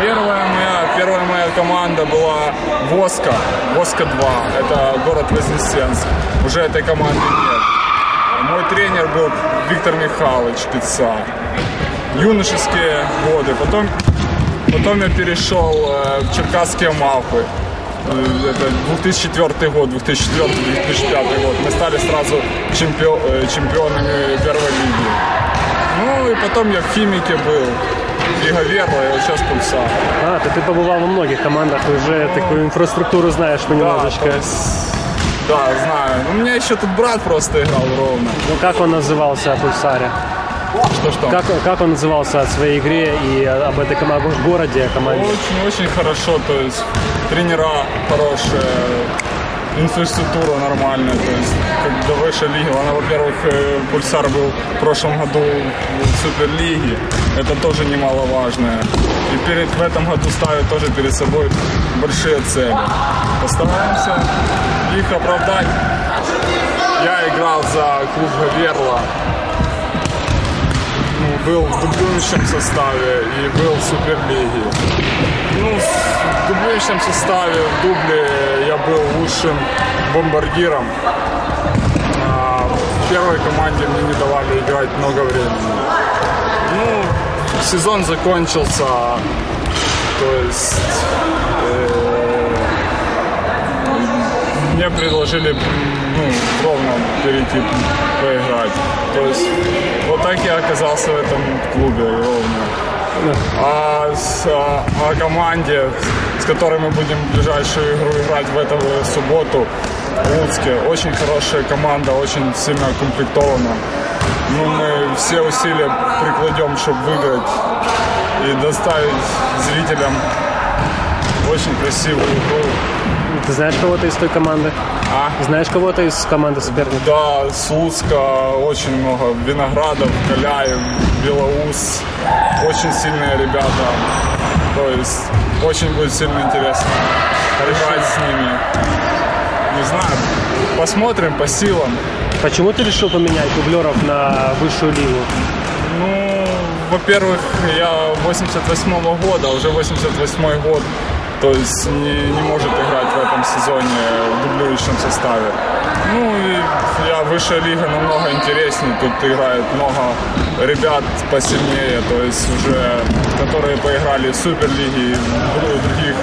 Первая моя, первая моя команда была Воска, Воска 2, это город Вознесенск. Уже этой команды нет. Мой тренер был Виктор Михайлович Пица. Юношеские годы. Потом, потом я перешел э, в Черкасские Малпы. Э, Это 2004 год, 2004-2005 год. Мы стали сразу чемпион- э, чемпионами первой лиги. Ну и потом я в Химике был. Лига Верла, и вот сейчас Пульсар. А, то ты побывал во многих командах, ты уже такую инфраструктуру знаешь понемножечко. то есть, да, знаю. Ну, у меня еще тут брат просто играл ровно. Ну, как он назывался о Пульсаре? Что-что? Как, как он назывался о своей игре и об этой команде, городе, о команде? Очень-очень хорошо, то есть тренера хорошие, инфраструктура нормальная, то есть когда высшая лига, она, во-первых, Пульсар был в прошлом году в Суперлиге, это тоже немаловажно. И перед, в этом году ставят тоже перед собой большие цели. Постараемся их оправдать. Я играл за клуб Гаверла, ну, был в дублирующем составе и был в Суперлиге. Дублирующем составе в дубле я был лучшим бомбардиром. А в первой команде мне не давали играть много времени. Ну, сезон закончился, то есть э, мне предложили ну, ровно перейти поиграть. То есть вот так я оказался в этом клубе ровно. А с, а, о команде, которой мы будем ближайшую игру играть в эту субботу в Луцке. Очень хорошая команда, очень сильно укомплектована. Ну, мы все усилия прикладем, чтобы выиграть и доставить зрителям очень красивую игру. Ты знаешь кого-то из той команды? А? Знаешь кого-то из команды соперника? Да, с Луцка очень много. Виноградов, Каляев, Белоус. Очень сильные ребята. То есть очень будет сильно интересно играть с ними. Не знаю, посмотрим по силам. Почему ты решил поменять дублеров на высшую лигу? Ну, во-первых, я 88 года, уже 88 год, то есть не, не может играть в этом сезоне в дублирующем составе. Ну и я высшая лига намного интереснее, тут играет много ребят посильнее, то есть уже, которые поиграли в Суперлиге и в других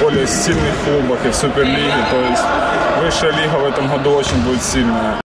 более сильных клубах и в Суперлиге, то есть высшая лига в этом году очень будет сильная.